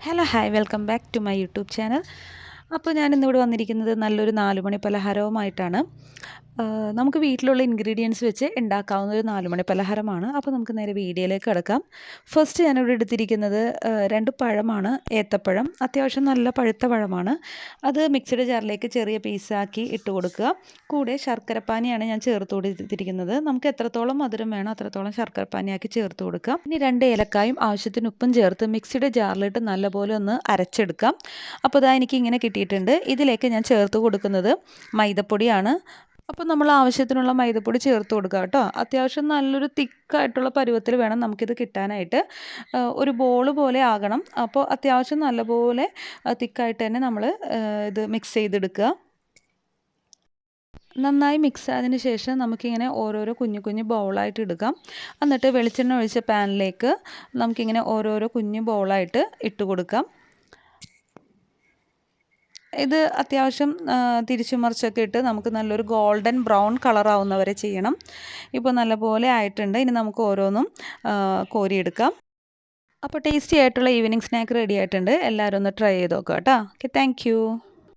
Hello hi welcome back to my YouTube channel അപ്പോൾ ഞാൻ ഇന്നിവിടെ വന്നിരിക്കുന്നത് നല്ലൊരു നാലുമണി പലഹാരവുമായിട്ടാണ്. നമുക്ക് വീട്ടിലുള്ള ഇൻഗ്രീഡിയൻസ് വെച്ച് ഉണ്ടാക്കാവുന്ന ഒരു നാലുമണി പലഹാരമാണ്. അപ്പോൾ നമുക്ക് നേരെ വീഡിയോയിലേക്ക് കിടക്കാം. ഫസ്റ്റ് ഞാനിവിടെ എടുത്തിരിക്കുന്നത് രണ്ട് പഴമാണ്. ഏത്തപ്പഴം അത്യാവശ്യം നല്ല പഴുത്ത പഴമാണ്. അത് മിക്സിയുടെ ജാറിലേക്ക് ചെറിയ പീസാക്കി ഇട്ട് കൊടുക്കുക. കൂടെ ശർക്കരപ്പാനിയാണ് ഞാൻ ചേർത്ത് കൊടുത്തിരിക്കുന്നത് നമുക്ക് എത്രത്തോളം മധുരം വേണോ അത്രത്തോളം ശർക്കരപ്പാനിയാക്കി ചേർത്ത് കൊടുക്കാം. ഇനി രണ്ട് ഏലക്കായും ആവശ്യത്തിന് ഉപ്പും ചേർത്ത് മിക്സിയുടെ ജാറിലിട്ട് നല്ലപോലെ ഒന്ന് അരച്ചെടുക്കാം. അപ്പോൾ ഇതാ എനിക്ക് ഇങ്ങനെ കിട്ടിയിട്ടുണ്ട്. ഇതിലേക്ക് ഞാൻ ചേർത്ത് കൊടുക്കുന്നത് മൈദപ്പൊടിയാണ്. അപ്പോൾ നമ്മൾ ആവശ്യത്തിനുള്ള മൈദപ്പൊടി ചേർത്ത് കൊടുക്കുക കേട്ടോ. അത്യാവശ്യം നല്ലൊരു തിക്കായിട്ടുള്ള പരുവത്തിൽ വേണം നമുക്കിത് കിട്ടാനായിട്ട്. ഒരു ബോൾ പോലെ ആകണം. അപ്പോൾ അത്യാവശ്യം നല്ലപോലെ തിക്കായിട്ട് തന്നെ നമ്മൾ ഇത് മിക്സ് ചെയ്തെടുക്കുക. നന്നായി മിക്സ് ആയതിന് ശേഷം നമുക്കിങ്ങനെ ഓരോരോ കുഞ്ഞു കുഞ്ഞു ബൗളായിട്ട് എടുക്കാം എന്നിട്ട് വെളിച്ചെണ്ണ ഒഴിച്ച പാനിലേക്ക് നമുക്കിങ്ങനെ ഓരോരോ കുഞ്ഞു ബൗളായിട്ട് ഇട്ട് കൊടുക്കാം. ഇത് അത്യാവശ്യം തിരിച്ചു മറിച്ചൊക്കെ ഇട്ട് നമുക്ക് നല്ലൊരു ഗോൾഡൻ ബ്രൗൺ കളർ ആവുന്നവരെ ചെയ്യണം. ഇപ്പോൾ നല്ലപോലെ ആയിട്ടുണ്ട്. ഇനി നമുക്ക് ഓരോന്നും കോരിയെടുക്കാം. അപ്പോൾ ടേസ്റ്റി ആയിട്ടുള്ള ഈവനിങ് സ്നാക്ക് റെഡി ആയിട്ടുണ്ട്. എല്ലാവരും ഒന്ന് ട്രൈ ചെയ്ത് നോക്കാം കേട്ടോ. Okay thank